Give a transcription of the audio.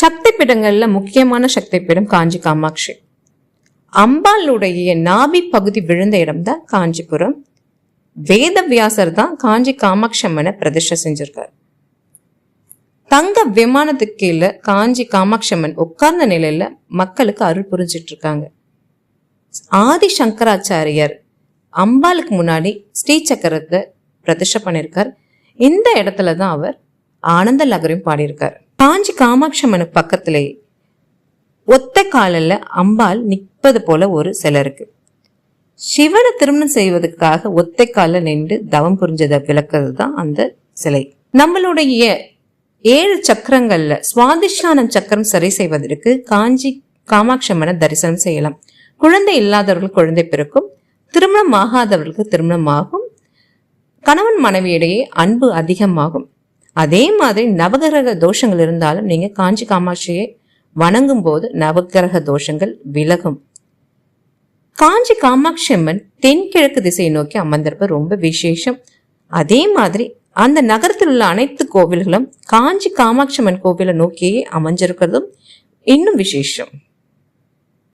சக்தி பீடங்கள்ல முக்கியமான சக்தி பீடம் காஞ்சி காமாட்சி. அம்பாளுடைய நாபி பகுதி விழுந்த இடம் தான் காஞ்சிபுரம் வேதவியாசர் தான் காஞ்சி காமாட்சி அம்மனை பிரதிஷ்டை செஞ்சிருக்கார். தங்க விமானத்துக்கு கீழே காஞ்சி காமாட்சி அம்மன் உட்கார்ந்த நிலையில மக்களுக்கு அருள் புரிஞ்சிட்டு இருக்காங்க ஆதி சங்கராச்சாரியர் அம்பாளுக்கு முன்னாடி ஸ்ரீ சக்கரத்தை பிரதிஷ்டை பண்ணியிருக்கார் இந்த இடத்துல தான் அவர் ஆனந்த லகரையும் பாடியிருக்கார். காஞ்சி காமாட்சி அம்மனுக்கு பக்கத்திலே ஒத்த காலில் அம்பாள் நிற்பது போல ஒரு சிலை இருக்கு. சிவனை திருமணம் செய்வதற்காக ஒத்தை காலில் நின்று தவம் புரிஞ்சதை விளக்குறது தான் அந்த சிலை. நம்மளுடைய ஏழு சக்கரங்கள்ல சுவாதிஷ்டானம் சக்கரம் சரி செய்வதற்கு காஞ்சி காமாட்சி அம்மனை தரிசனம் செய்யலாம். குழந்தை இல்லாதவர்கள் குழந்தை பிறக்கும் திருமணம் ஆகாதவர்களுக்கு திருமணம் ஆகும் கணவன் மனைவியிடையே அன்பு அதிகமாகும். அதே மாதிரி நவகிரக தோஷங்கள் இருந்தாலும் நீங்க காஞ்சி காமாட்சியை வணங்கும் போது நவகிரக தோஷங்கள் விலகும். காஞ்சி காமாட்சி அம்மன் தென்கிழக்கு திசையை நோக்கி அமர்ந்திருப்ப ரொம்ப விசேஷம். அதே மாதிரி அந்த நகரத்தில் உள்ள அனைத்து கோவில்களும் காஞ்சி காமாட்சி அம்மன் கோவிலை நோக்கியே அமைஞ்சிருக்கிறதும் இன்னும் விசேஷம்.